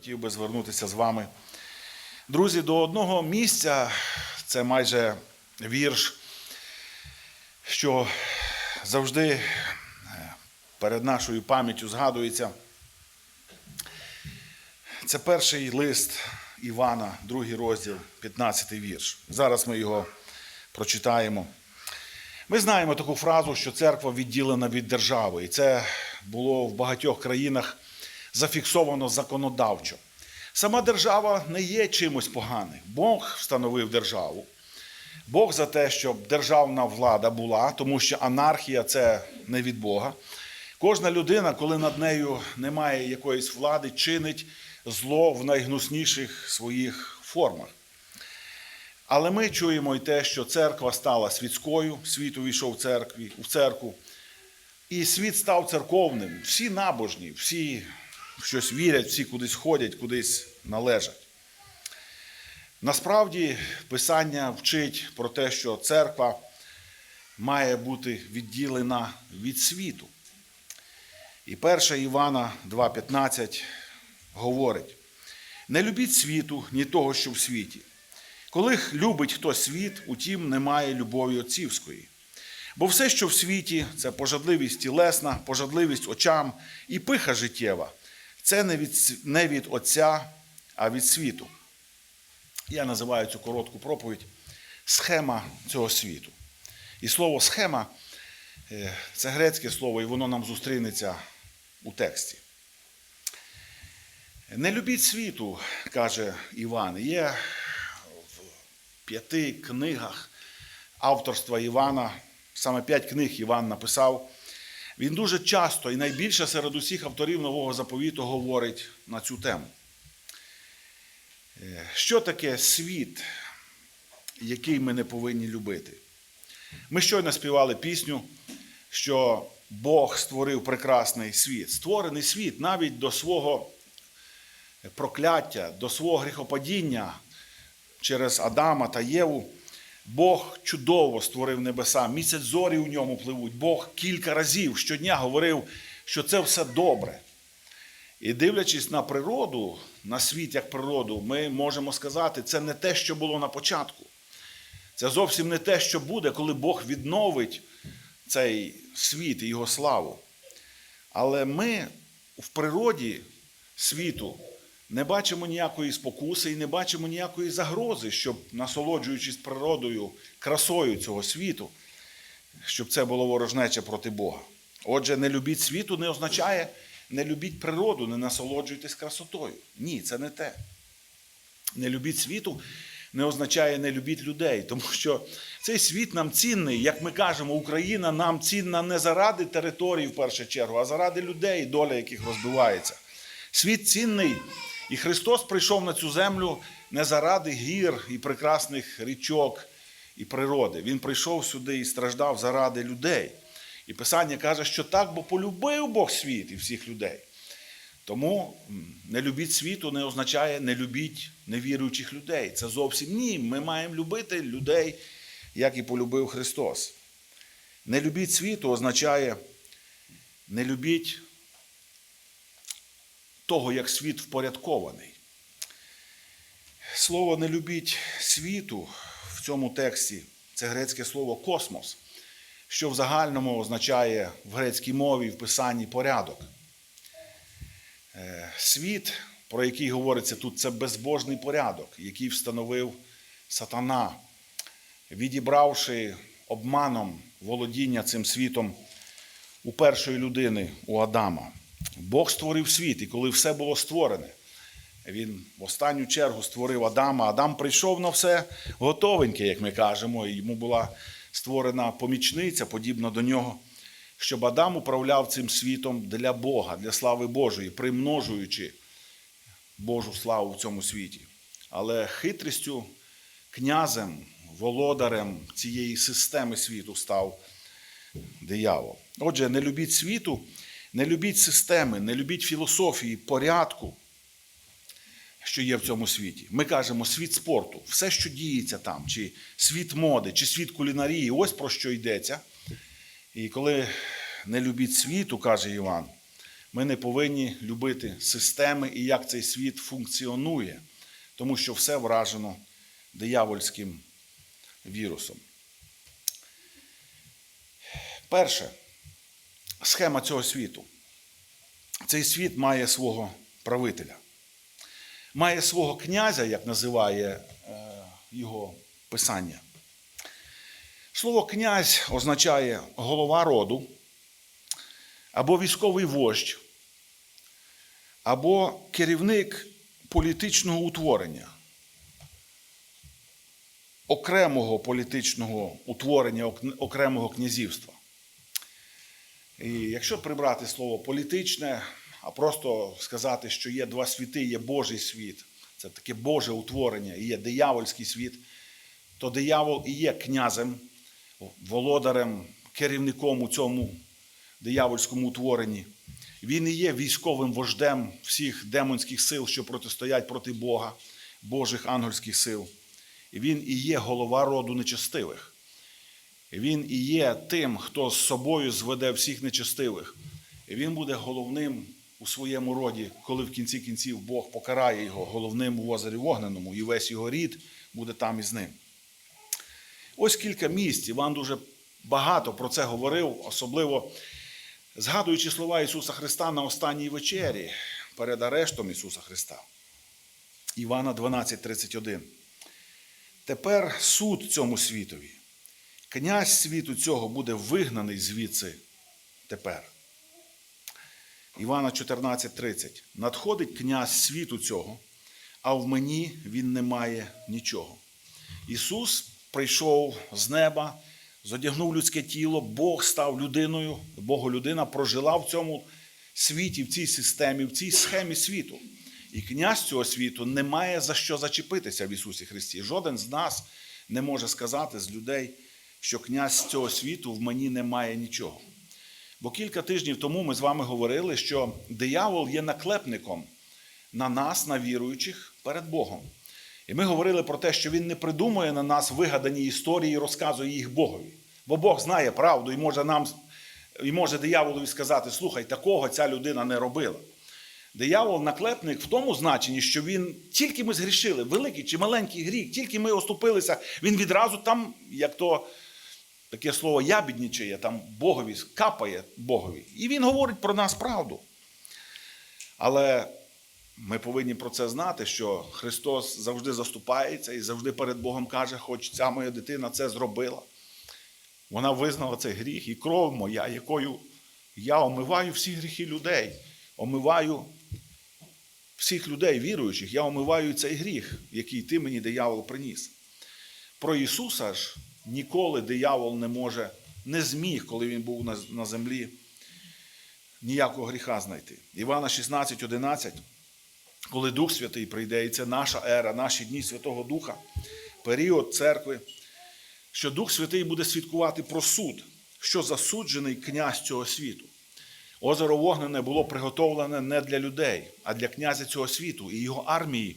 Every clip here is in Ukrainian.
хотів би звернутися з вами. Друзі, до одного місця це майже вірш, що завжди е, перед нашою пам'яттю згадується. Це перший лист Івана, другий розділ, 15 вірш. Зараз ми його прочитаємо. Ми знаємо таку фразу, що церква відділена від держави, і це було в багатьох країнах зафіксовано законодавчо. Сама держава не є чимось поганим. Бог встановив державу. Бог за те, щоб державна влада була, тому що анархія це не від Бога. Кожна людина, коли над нею немає якоїсь влади, чинить зло в найгнусніших своїх формах. Але ми чуємо і те, що церква стала світською, світ увійшов в церкві, в церкву, і світ став церковним. Всі набожні, всі щось вірять, всі кудись ходять, кудись належать. Насправді, Писання вчить про те, що церква має бути відділена від світу. І 1 Івана 2,15 говорить: не любіть світу, ні того, що в світі. Коли любить хтось світ, утім немає любові отцівської. Бо все, що в світі, це пожадливість тілесна, пожадливість очам і пиха життєва, це не від, не від Отця, а від світу. Я називаю цю коротку проповідь схема цього світу. І слово схема е, це грецьке слово, і воно нам зустрінеться у тексті. Не любіть світу, каже Іван. Є в п'яти книгах авторства Івана, саме п'ять книг Іван написав. Він дуже часто і найбільше серед усіх авторів нового заповіту говорить на цю тему. Е, Що таке світ, який ми не повинні любити? Ми щойно співали пісню, що Бог створив прекрасний світ. Створений світ навіть до свого прокляття, до свого гріхопадіння через Адама та Єву. Бог чудово створив небеса, місяць зорі у ньому пливуть. Бог кілька разів щодня говорив, що це все добре. І дивлячись на природу, на світ як природу, ми можемо сказати, це не те, що було на початку. Це зовсім не те, що буде, коли Бог відновить цей світ і його славу. Але ми в природі світу не бачимо ніякої спокуси і не бачимо ніякої загрози, щоб, насолоджуючись природою, красою цього світу, щоб це було ворожнече проти Бога. Отже, не любіть світу не означає не любіть природу, не насолоджуйтесь красотою. Ні, це не те. Не любіть світу не означає не любіть людей, тому що цей світ нам цінний, як ми кажемо, Україна нам цінна не заради території в першу чергу, а заради людей, доля яких розбивається. Світ цінний, і Христос прийшов на цю землю не заради гір і прекрасних річок і природи. Він прийшов сюди і страждав заради людей. І Писання каже, що так, бо полюбив Бог світ і всіх людей. Тому не любіть світу не означає не любіть невіруючих людей. Це зовсім ні. Ми маємо любити людей, як і полюбив Христос. Не любіть світу означає не любіть того, як світ впорядкований. Слово не любіть світу в цьому тексті це грецьке слово космос, що в загальному означає в грецькій мові в писанні порядок. Е, Світ, про який говориться тут, це безбожний порядок, який встановив сатана, відібравши обманом володіння цим світом у першої людини, у Адама. Бог створив світ, і коли все було створене, він в останню чергу створив Адама. Адам прийшов на все готовеньке, як ми кажемо, і йому була створена помічниця, подібна до нього, щоб Адам управляв цим світом для Бога, для слави Божої, примножуючи Божу славу в цьому світі. Але хитрістю, князем, володарем цієї системи світу став диявол. Отже, не любіть світу, не любіть системи, не любіть філософії, порядку, що є в цьому світі. Ми кажемо світ спорту, все, що діється там, чи світ моди, чи світ кулінарії, ось про що йдеться. І коли не любіть світу, каже Іван, Ми не повинні любити системи і як цей світ функціонує, тому що все вражено диявольським вірусом. Перше, схема цього світу. Цей світ має свого правителя, має свого князя, як називає е, його писання. Слово князь означає голова роду, або військовий вождь, або керівник політичного утворення, окремого політичного утворення, окремого князівства. І якщо прибрати слово політичне, а просто сказати, що є два світи, є Божий світ, це таке Боже утворення, і є диявольський світ, то диявол і є князем, володарем, керівником у цьому диявольському утворенні. Він і є військовим вождем всіх демонських сил, що протистоять проти Бога, Божих ангельських сил. І він і є голова роду нечестивих. Він і є тим, хто з собою зведе всіх нечестивих. І він буде головним у своєму роді, коли в кінці кінців Бог покарає його головним у озері Вогненому, і весь його рід буде там із ним. Ось кілька місць. Іван дуже багато про це говорив, особливо згадуючи слова Ісуса Христа на останній вечері перед арештом Ісуса Христа. Івана 12:31. Тепер суд цьому світові. Князь світу цього буде вигнаний звідси тепер. Івана 14:30. Надходить князь світу цього, а в мені він не має нічого. Ісус прийшов з неба, зодягнув людське тіло, Бог став людиною, Боголюдина прожила в цьому світі, в цій системі, в цій схемі світу. І князь цього світу не має за що зачепитися в Ісусі Христі. Жоден з нас не може сказати з людей, що князь цього світу в мені не має нічого. Бо кілька тижнів тому ми з вами говорили, що диявол є наклепником на нас, на віруючих, перед Богом. І ми говорили про те, що він не придумує на нас вигадані історії і розказує їх Богові. Бо Бог знає правду і може нам і може дияволові сказати: слухай, такого ця людина не робила. Диявол наклепник в тому значенні, що він тільки ми згрішили, великий чи маленький гріх, тільки ми оступилися, він відразу там, як то таке слово ябіднічає, там Богові капає Богові. І він говорить про нас правду. Але ми повинні про це знати, що Христос завжди заступається і завжди перед Богом каже, хоч ця моя дитина це зробила. Вона визнала цей гріх, і кров моя, якою я омиваю всі гріхи людей, омиваю всіх людей, віруючих, я омиваю цей гріх, який ти мені диявол приніс. Про Ісуса ж ніколи диявол не може, не зміг, коли він був на, на землі, ніякого гріха знайти. Івана 16, 11, коли Дух Святий прийде, і це наша ера, наші дні Святого Духа, період церкви, що Дух Святий буде свідкувати про суд, що засуджений князь цього світу. Озеро Вогнене було приготовлене не для людей, а для князя цього світу і його армії,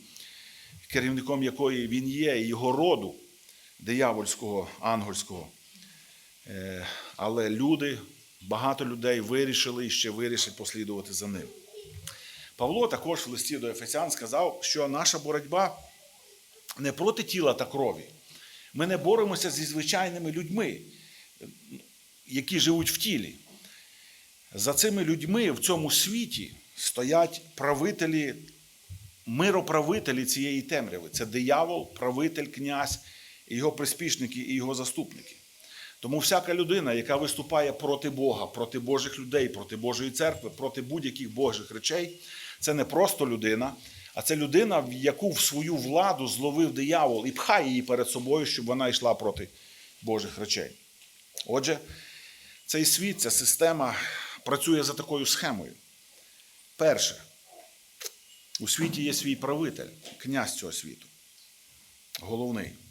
керівником якої він є, і його роду диявольського, ангельського. Е, Але люди, багато людей вирішили і ще вирішать послідувати за ним. Павло також в листі до Ефесян сказав, що наша боротьба не проти тіла та крові. Ми не боремося зі звичайними людьми, які живуть в тілі. За цими людьми в цьому світі стоять правителі, мироправителі цієї темряви. Це диявол, правитель, князь, і його приспішники і його заступники. Тому всяка людина, яка виступає проти Бога, проти Божих людей, проти Божої церкви, проти будь-яких Божих речей, це не просто людина, а це людина, в яку в свою владу зловив диявол і пхає її перед собою, щоб вона йшла проти Божих речей. Отже, цей світ, ця система працює за такою схемою. Перше, у світі є свій правитель, князь цього світу. Головний.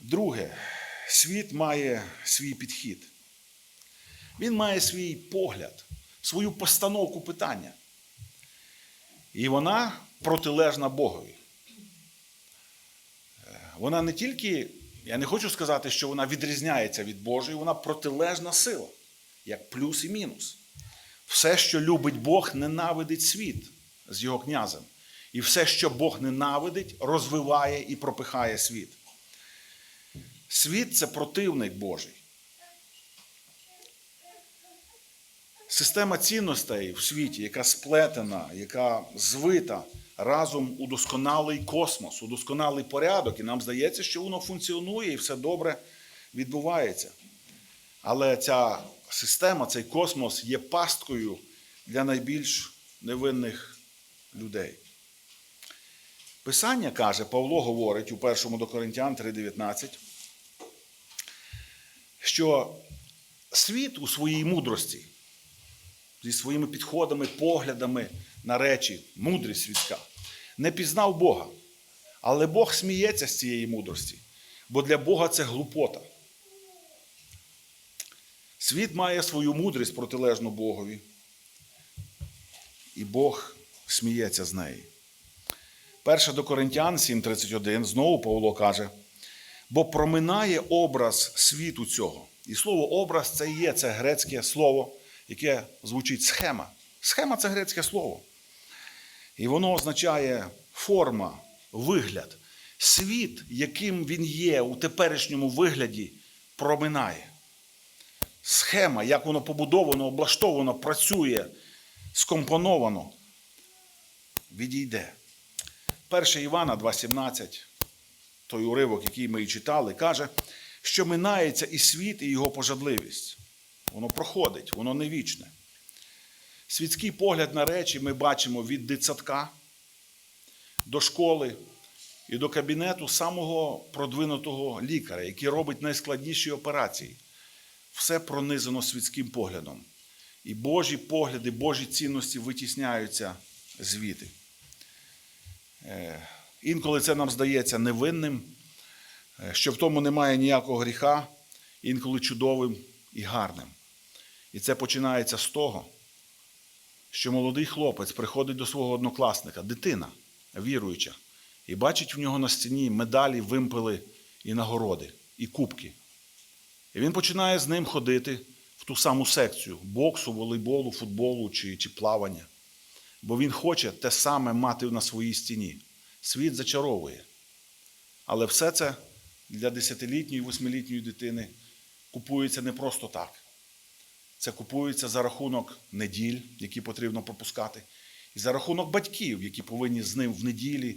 Друге, світ має свій підхід. Він має свій погляд, свою постановку питання. І вона протилежна Богові. Е, Вона не тільки, я не хочу сказати, що вона відрізняється від Божої, вона протилежна сила, як плюс і мінус. Все, що любить Бог, ненавидить світ з його князем. І все, що Бог ненавидить, розвиває і пропихає світ. Світ це противник Божий. Система цінностей в світі, яка сплетена, яка звита разом у досконалий космос, у досконалий порядок, і нам здається, що воно функціонує і все добре відбувається. Але ця система, цей космос є пасткою для найбільш невинних людей. Писання каже, Павло говорить у 1 до Коринтян 3:19, що світ у своїй мудрості, зі своїми підходами, поглядами на речі, мудрість світська, не пізнав Бога. Але Бог сміється з цієї мудрості, бо для Бога це глупота. Світ має свою мудрість протилежну Богові, і Бог сміється з неї. Перша до Коринтян 7:31 знову Павло каже: бо проминає образ світу цього. І слово образ це є це грецьке слово, яке звучить схема. Схема це грецьке слово. І воно означає форма, вигляд. Світ, яким він є у теперішньому вигляді, проминає. Схема, як воно побудовано, облаштовано, працює, скомпоновано, відійде. 1 Івана 2,17, той уривок, який ми і читали, каже, що минається і світ, і його пожадливість. Воно проходить, воно не вічне. Світський погляд на речі ми бачимо від дитсадка до школи і до кабінету самого продвинутого лікаря, який робить найскладніші операції. Все пронизано світським поглядом. І Божі погляди, Божі цінності витісняються звідти. Інколи це нам здається невинним, е, що в тому немає ніякого гріха, інколи чудовим і гарним. І це починається з того, що молодий хлопець приходить до свого однокласника, дитина віруюча, і бачить в нього на стіні медалі, вимпели і нагороди, і кубки. І він починає з ним ходити в ту саму секцію боксу, волейболу, футболу чи, чи плавання. Бо він хоче те саме мати на своїй стіні. Світ зачаровує. Але все це для 10-літньої, 8-літньої дитини купується не просто так. Це купується за рахунок неділь, які потрібно пропускати, і за рахунок батьків, які повинні з ним в неділі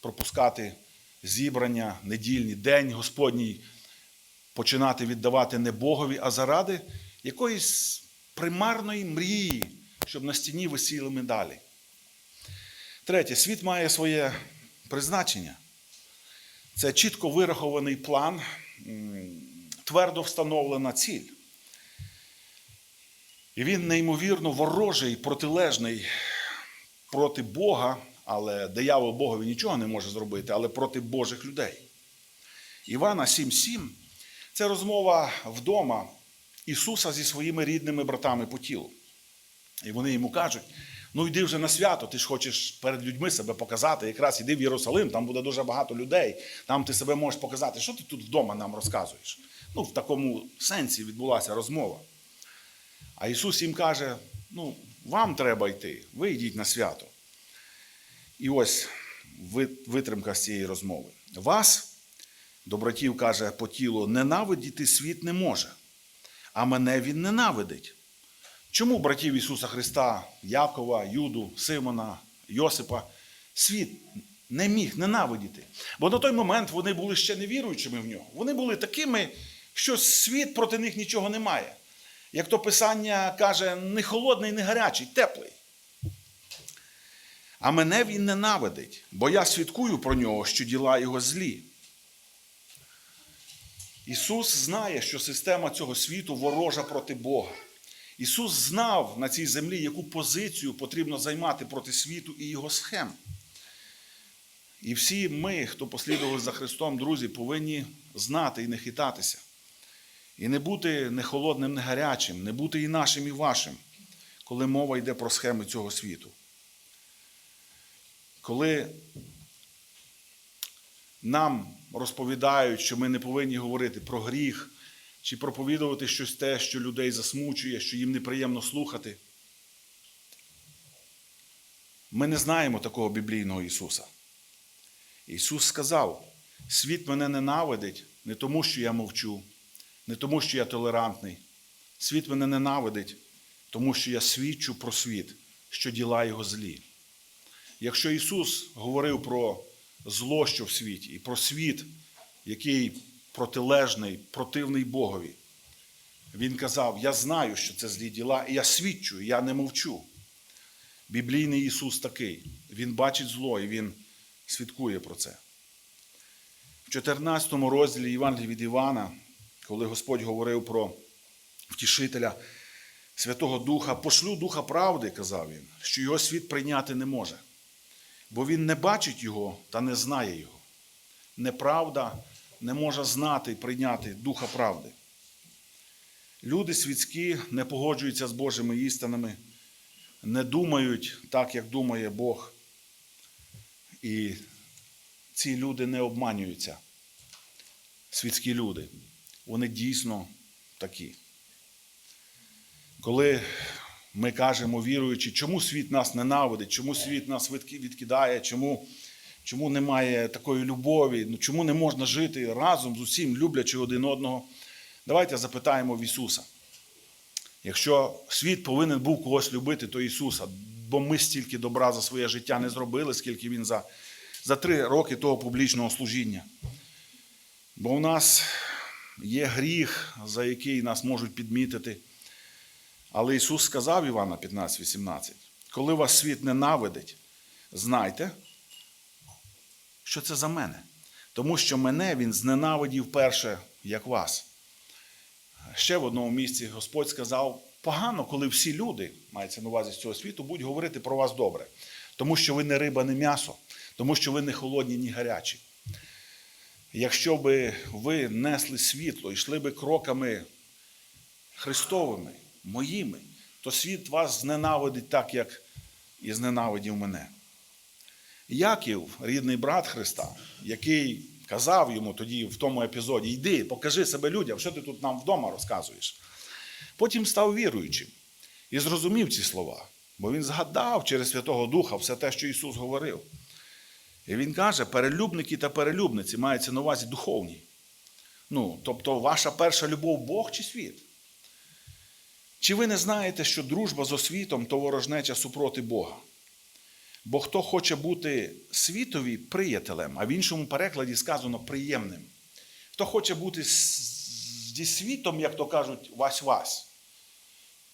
пропускати зібрання, недільні, день Господній, починати віддавати не Богові, а заради якоїсь примарної мрії, щоб на стіні висіли медалі. Третє, світ має своє призначення. Це чітко вирахований план, твердо встановлена ціль. І він неймовірно ворожий, протилежний проти Бога, але диявол Богові нічого не може зробити, але проти Божих людей. Івана 7,7 це розмова вдома Ісуса зі своїми рідними братами по тілу. І вони йому кажуть: ну йди вже на свято, ти ж хочеш перед людьми себе показати. Якраз іди в Єрусалим, там буде дуже багато людей, там ти себе можеш показати. Що ти тут вдома нам розказуєш? Ну, в такому сенсі відбулася розмова. А Ісус їм каже: ну, вам треба йти, ви йдіть на свято. І ось витримка з цієї розмови. Вас, до братів каже по тілу, ненавидіти світ не може, а мене він ненавидить. Чому братів Ісуса Христа, Якова, Юду, Симона, Йосипа світ не міг ненавидіти? Бо на той момент вони були ще не віруючими в нього. Вони були такими, що світ проти них нічого не має. Як то Писання каже, не холодний, не гарячий, теплий. А мене він ненавидить, бо я свідкую про нього, що діла його злі. Ісус знає, що система цього світу ворожа проти Бога. Ісус знав на цій землі, яку позицію потрібно займати проти світу і його схем. І всі ми, хто послідували за Христом, друзі, повинні знати і не хитатися. І не бути не холодним, не гарячим, не бути і нашим, і вашим, коли мова йде про схеми цього світу. Коли нам розповідають, що ми не повинні говорити про гріх чи проповідувати щось те, що людей засмучує, що їм неприємно слухати, Ми не знаємо такого біблійного Ісуса. Ісус сказав: світ мене ненавидить не тому, що я мовчу, не тому, що я толерантний. Світ мене ненавидить, тому що я свідчу про світ, що діла його злі. Якщо Ісус говорив про зло, що в світі, і про світ, який протилежний, противний Богові, Він казав: Я знаю, що це злі діла, і я свідчу, і я не мовчу. Біблійний Ісус такий. Він бачить зло і Він свідкує про це. В 14 розділі Євангелії від Івана, коли Господь говорив про втішителя Святого Духа, пошлю Духа правди, казав він, що його світ прийняти не може, бо він не бачить його та не знає його. Неправда не може знати і прийняти Духа правди. Люди світські не погоджуються з Божими істинами, не думають так, як думає Бог. І ці люди не обманюються. Світські люди. Вони дійсно такі. Коли ми кажемо, віруючи, чому світ нас ненавидить, чому світ нас відкидає, чому, чому немає такої любові, ну, чому не можна жити разом з усім, люблячи один одного, давайте запитаємо в Ісуса. Якщо світ повинен був когось любити, то Ісуса, бо ми стільки добра за своє життя не зробили, скільки Він за, за три роки того публічного служіння. Бо у нас є гріх, за який нас можуть підмітити. Але Ісус сказав Івана 15,18, коли вас світ ненавидить, знайте, що це за мене. Тому що мене Він зненавидів перше, як вас. Ще в одному місці Господь сказав: погано, коли всі люди, мається на увазі з цього світу, будуть говорити про вас добре. Тому що ви не риба, не м'ясо, тому що ви не холодні, ні гарячі. Якщо би ви несли світло і йшли би кроками Христовими, моїми, то світ вас зненавидить так, як і зненавидів мене. Яків, рідний брат Христа, який казав йому тоді в тому епізоді: йди, покажи себе людям, що ти тут нам вдома розказуєш. Потім став віруючим і зрозумів ці слова, бо він згадав через Святого Духа все те, що Ісус говорив. І він каже: перелюбники та перелюбниці мається на увазі духовні. Ну, тобто, ваша перша любов Бог чи світ? Чи ви не знаєте, що дружба з освітом то ворожнеча супроти Бога? Бо хто хоче бути світові приятелем, а в іншому перекладі сказано приємним. Хто хоче бути зі світом, як то кажуть, вась-вась.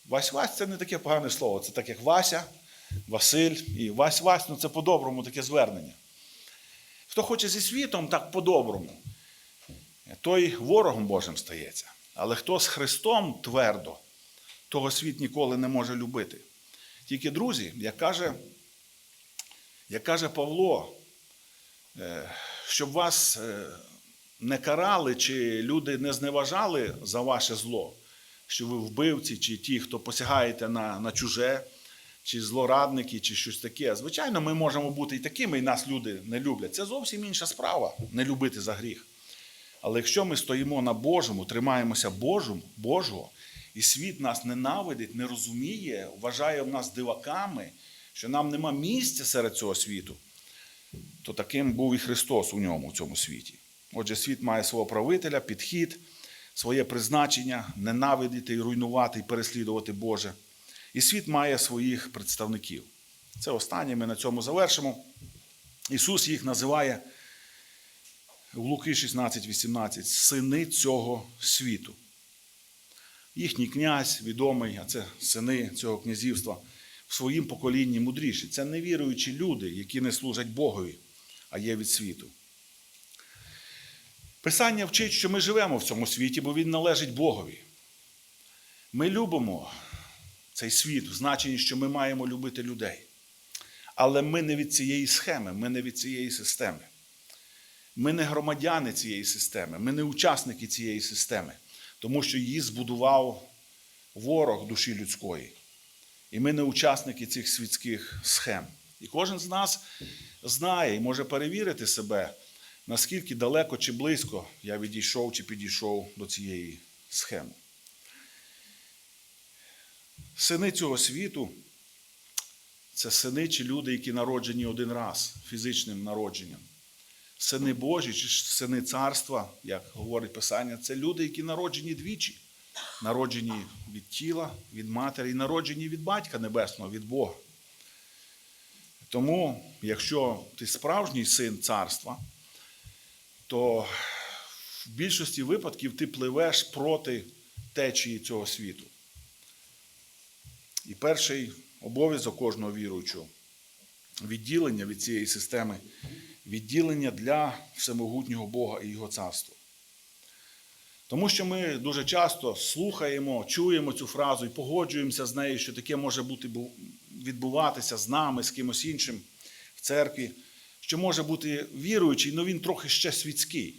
Вась-вась це не таке погане слово, це так як Вася, Василь і Вась-вась, ну це по-доброму таке звернення. Хто хоче зі світом, так по-доброму, той ворогом Божим стається. Але хто з Христом твердо, того світ ніколи не може любити. Тільки, друзі, як каже, як каже Павло, е, щоб вас е, не карали, чи люди не зневажали за ваше зло, що ви вбивці, чи ті, хто посягаєте на, на чуже, чи злорадники, чи щось таке. Звичайно, ми можемо бути і такими, і нас люди не люблять. Це зовсім інша справа не любити за гріх. Але якщо ми стоїмо на Божому, тримаємося Божому, Божого, і світ нас ненавидить, не розуміє, вважає нас диваками, що нам нема місця серед цього світу, то таким був і Христос у ньому, в цьому світі. Отже, світ має свого правителя, підхід, своє призначення, ненавидіти і руйнувати і переслідувати Боже. І світ має своїх представників. Це останнє ми на цьому завершимо. Ісус їх називає в Луки 16:18 сини цього світу. Їхній князь відомий, а це сини цього князівства, в своїм поколінні мудріші. Це невіруючі люди, які не служать Богові, а є від світу. Писання вчить, що ми живемо в цьому світі, бо він належить Богові. Ми любимо цей світ в значенні, що ми маємо любити людей. Але ми не від цієї схеми, ми не від цієї системи. Ми не громадяни цієї системи, ми не учасники цієї системи, тому що її збудував ворог душі людської. І ми не учасники цих світських схем. І кожен з нас знає і може перевірити себе, наскільки далеко чи близько я відійшов чи підійшов до цієї схеми. Сини цього світу це сини чи люди, які народжені один раз фізичним народженням. Сини Божі чи сини царства, як говорить Писання, це люди, які народжені двічі. Народжені від тіла, від матері, і народжені від батька небесного, від Бога. Тому, якщо ти справжній син царства, то в більшості випадків ти пливеш проти течії цього світу. І перший обов'язок кожного віруючого відділення від цієї системи, відділення для всемогутнього Бога і Його царства. Тому що ми дуже часто слухаємо, чуємо цю фразу і погоджуємося з нею, що таке може бути відбуватися з нами, з кимось іншим в церкві, що може бути віруючий, але він трохи ще світський.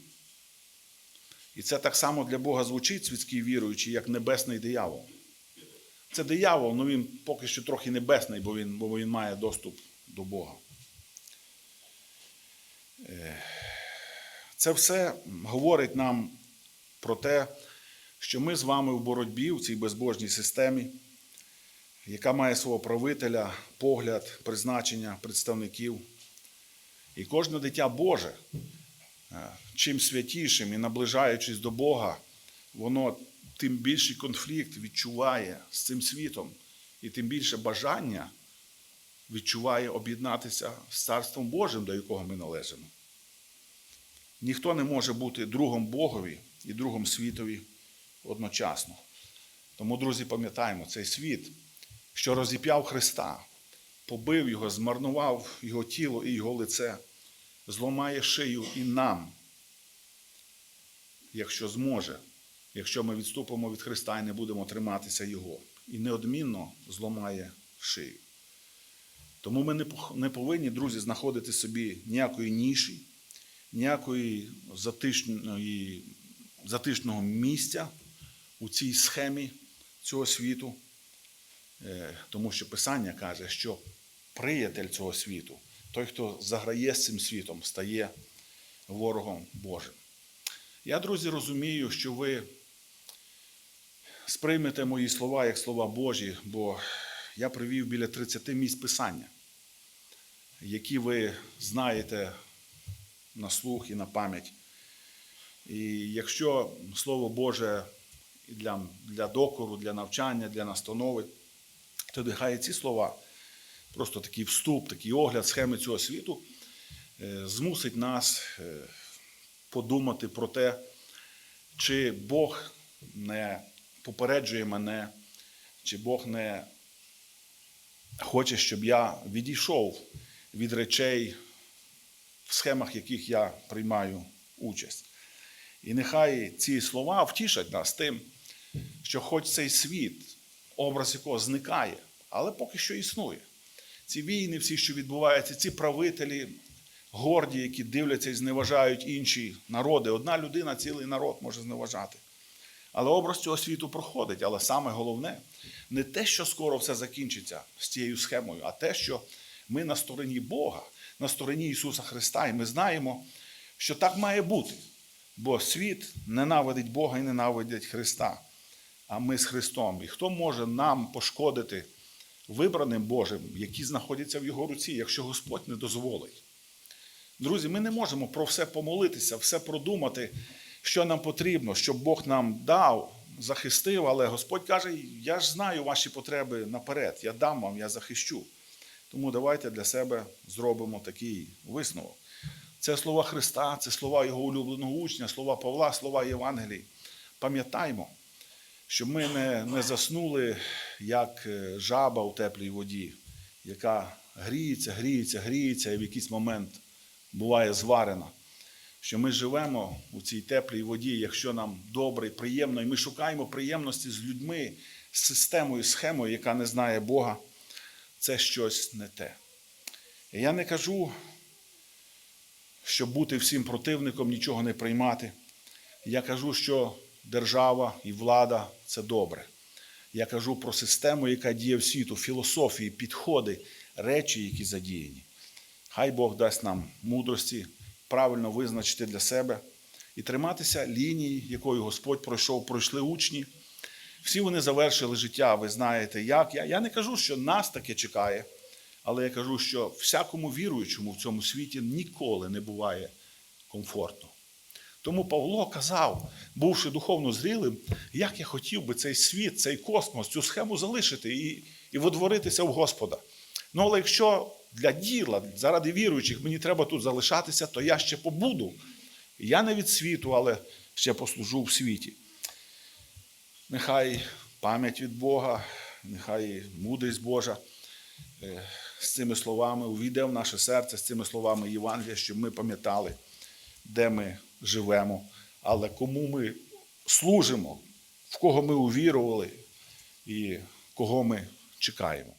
І це так само для Бога звучить світський віруючий, як небесний диявол. Це диявол, але він поки що трохи небесний, бо він, бо він має доступ до Бога. Е, Це все говорить нам про те, що ми з вами в боротьбі в цій безбожній системі, яка має свого правителя, погляд, призначення представників. І кожне дитя Боже, е, чим святішим і наближаючись до Бога, воно тим більший конфлікт відчуває з цим світом, і тим більше бажання відчуває об'єднатися з Царством Божим, до якого ми належимо. Ніхто не може бути другом Богові і другом світові одночасно. Тому, друзі, пам'ятаємо, цей світ, що розіп'яв Христа, побив його, змарнував його тіло і його лице, зломає шию і нам, якщо зможе, якщо ми відступимо від Христа і не будемо триматися Його, і неодмінно зломає шию. Тому ми не повинні, друзі, знаходити собі ніякої ніші, ніякої затишної, затишного місця у цій схемі цього світу, Е, тому що Писання каже, що приятель цього світу, той, хто заграє з цим світом, стає ворогом Божим. Я, друзі, розумію, що ви сприймете мої слова як слова Божі, бо я привів біля 30 місць Писання, які ви знаєте на слух і на пам'ять. І якщо Слово Боже для, для докору, для навчання, для настанови, то нехай ці слова, просто такий вступ, такий огляд схеми цього світу, е, змусить нас е, подумати про те, чи Бог не попереджує мене, чи Бог не хоче, щоб я відійшов від речей, в схемах яких я приймаю участь. І нехай ці слова втішать нас тим, що хоч цей світ, образ якого зникає, але поки що існує. Ці війни, всі, що відбуваються, ці правителі горді, які дивляться і зневажають інші народи. Одна людина, цілий народ може зневажати. Але образ цього світу проходить. Але саме головне не те, що скоро все закінчиться з цією схемою, а те, що ми на стороні Бога, на стороні Ісуса Христа, і ми знаємо, що так має бути. Бо світ ненавидить Бога і ненавидить Христа. А ми з Христом. І хто може нам пошкодити вибраним Божим, які знаходяться в Його руці, якщо Господь не дозволить? Друзі, ми не можемо про все помолитися, все продумати, що нам потрібно, щоб Бог нам дав, захистив, але Господь каже: я ж знаю ваші потреби наперед, я дам вам, я захищу. Тому давайте для себе зробимо такий висновок. Це слова Христа, це слова Його улюбленого учня, слова Павла, слова Євангелії. Пам'ятаймо, щоб ми не, не заснули, як е, жаба у теплій воді, яка гріється, гріється, гріється і в якийсь момент буває зварена. Що ми живемо у цій теплій воді, якщо нам добре і приємно, і ми шукаємо приємності з людьми, з системою, схемою, яка не знає Бога, це щось не те. Я не кажу, щоб бути всім противником, нічого не приймати. Я кажу, що держава і влада це добре. Я кажу про систему, яка діє в світу, філософії, підходи, речі, які задіяні. Хай Бог дасть нам мудрості правильно визначити для себе і триматися лінії, якою Господь пройшов, пройшли учні. Всі вони завершили життя, ви знаєте, як. Я, я не кажу, що нас таке чекає, Але я кажу, що всякому віруючому в цьому світі ніколи не буває комфортно. Тому Павло казав, бувши духовно зрілим, як я хотів би цей світ, цей космос, цю схему залишити і, і водворитися в Господа. Ну, але якщо для діла, заради віруючих, мені треба тут залишатися, то я ще побуду. Я не від світу, але ще послужу в світі. Нехай пам'ять від Бога, нехай мудрість Божа е, з цими словами увійде в наше серце, з цими словами Євангелія, щоб ми пам'ятали, де ми живемо, але кому ми служимо, в кого ми увірували і кого ми чекаємо.